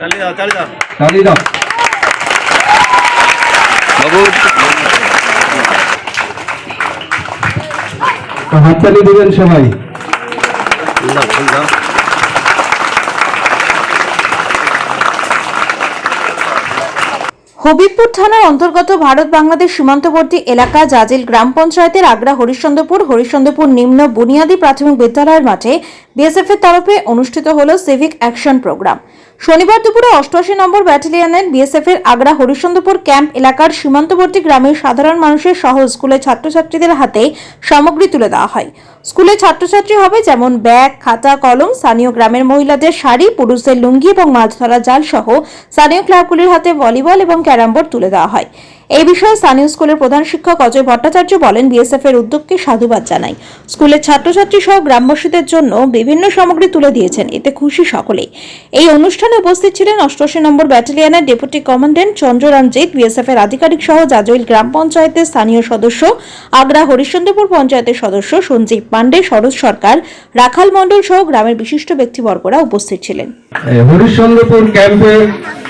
চালিয়ে দাও চালিয়ে দাও। তালি দাও। বাবু। দিবেন সবাই। হবিবপুর থানার অন্তর্গত ভারত বাংলাদেশ সীমান্তবর্তী এলাকা জাজিল গ্রাম পঞ্চায়েতের আগ্রা হরিশ্চন্দ্রপুর হরিশ্চন্দ্রপুর নিম্ন বুনিয়াদী প্রাথমিক বিদ্যালয়ের মাঠে বিএসএফ এর তরফে অনুষ্ঠিত হল সিভিক অ্যাকশন প্রোগ্রাম শনিবার দুপুরে অষ্টআশি নম্বর ব্যাটালিয়নের বিএসএফ এর আগ্রা হরিশ্চন্দ্রপুর ক্যাম্প এলাকার সীমান্তবর্তী গ্রামের সাধারণ মানুষের সহ স্কুলের ছাত্রছাত্রীদের হাতে সামগ্রী তুলে দেওয়া হয়। স্কুলে ছাত্রছাত্রী হবে যেমন ব্যাগ, খাতা, কলম, স্থানীয় গ্রামের মহিলাদের শাড়ি, পুরুষদের লুঙ্গি এবং মাছ ধরা জাল সহ স্থানীয় ক্লাবগুলির হাতে ভলিবল এবং ক্যারাম বোর্ড তুলে দেওয়া হয়। এই বিষয়ে স্থানীয় স্কুলের প্রধান শিক্ষক অজয় ভট্টাচার্য বলেন বিএসএফ এর উদ্যোগকে সাধুবাদ জানাই। স্কুলের ছাত্রছাত্রী সহ গ্রামবাসীদের জন্য বিভিন্ন সামগ্রী তুলে দিয়েছেন, এতে খুশি সকলেই। এই অনুষ্ঠানে উপস্থিত ছিলেন অষ্টআশি নম্বর ব্যাটালিয়নের ডেপুটি কমান্ড্যান্ট চন্দ্ররঞ্জিত বিএসএফ এর আধিকারিক সহ জাজইল গ্রাম পঞ্চায়েতের স্থানীয় সদস্য, আগ্রা হরিশ্চন্দ্রপুর পঞ্চায়েতের সদস্য সঞ্জীব পান্ডে শরৎ সরকার, রাখাল মণ্ডল সহ গ্রামের বিশিষ্ট ব্যক্তিবর্গরা উপস্থিত ছিলেন। হরিশ্চন্দ্রপুর ক্যাম্পের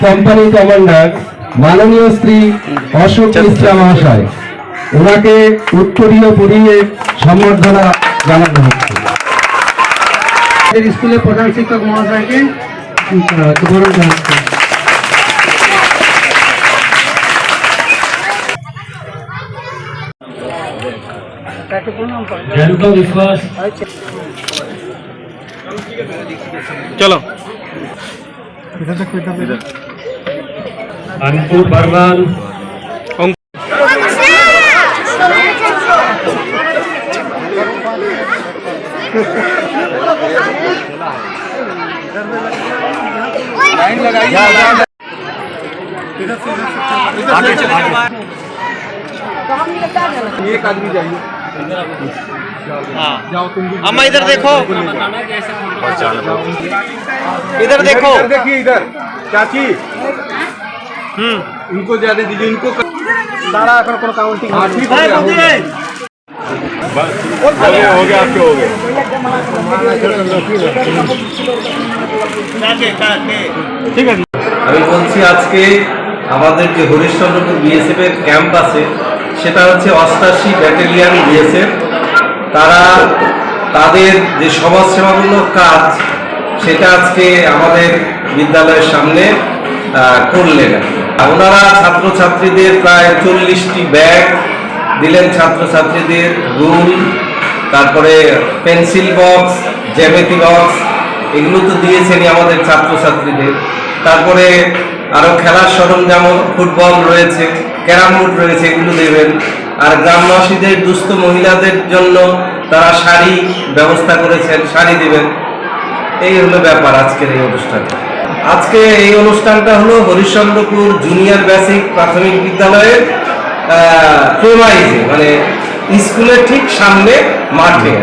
কোম্পানি কমান্ডার মাননীয় শ্রী অশোক মিশ্রা মহাশয় ওনাকে উত্তরীয় পরিয়ে সম্বর্ধনা জানানো হচ্ছে। স্কুলের প্রধান শিক্ষক মহাশয়কে আহ, বরণ করা হচ্ছে। અંકુર બર્મન एक आदमी जाइए जाओ तुम भी अम्मा इधर देखो इधर देखो। इधर देखिए इधर। चाची। इनको ज्यादा दीजिए इनको তারা এখন কোনো কাউন্টিং हाँ ठीक हो गया हो गया बस, हो गया हो गया आपके हो गए আমি বলছি আজকে আমাদের যে হরিশ্চন্দ্রপুর বিএসএফ এর ক্যাম্প আছে সেটা হচ্ছে অষ্টাশি ব্যাটালিয়ান বিএসএফ তারা তাদের যে সমাজসেবামূলক কাজ সেটা আজকে আমাদের বিদ্যালয়ের সামনে আহ, করলেন ওনারা ছাত্রছাত্রীদের প্রায় চল্লিশটি ব্যাগ দিলেন ছাত্রছাত্রীদের রুল তারপরে পেন্সিল বক্স, জ্যামিতি বক্স, এগুলো তো দিয়েছেনই আমাদের ছাত্রছাত্রীদের। তারপরে আরও খেলার সরঞ্জাম, ফুটবল রয়েছে, ক্যারাম বোর্ড রয়েছে, এগুলো দেবেন। আর গ্রামবাসীদের, দুস্থ মহিলাদের জন্য তারা শাড়ি ব্যবস্থা করেছেন, শাড়ি দেবেন। এই হলো ব্যাপার আজকের এই অনুষ্ঠান। আজকে এই অনুষ্ঠানটা হলো হরিশ্চন্দ্রপুর জুনিয়র বেসিক প্রাথমিক বিদ্যালয়ের প্রেমাইজে মানে স্কুলের ঠিক সামনে মাঠে।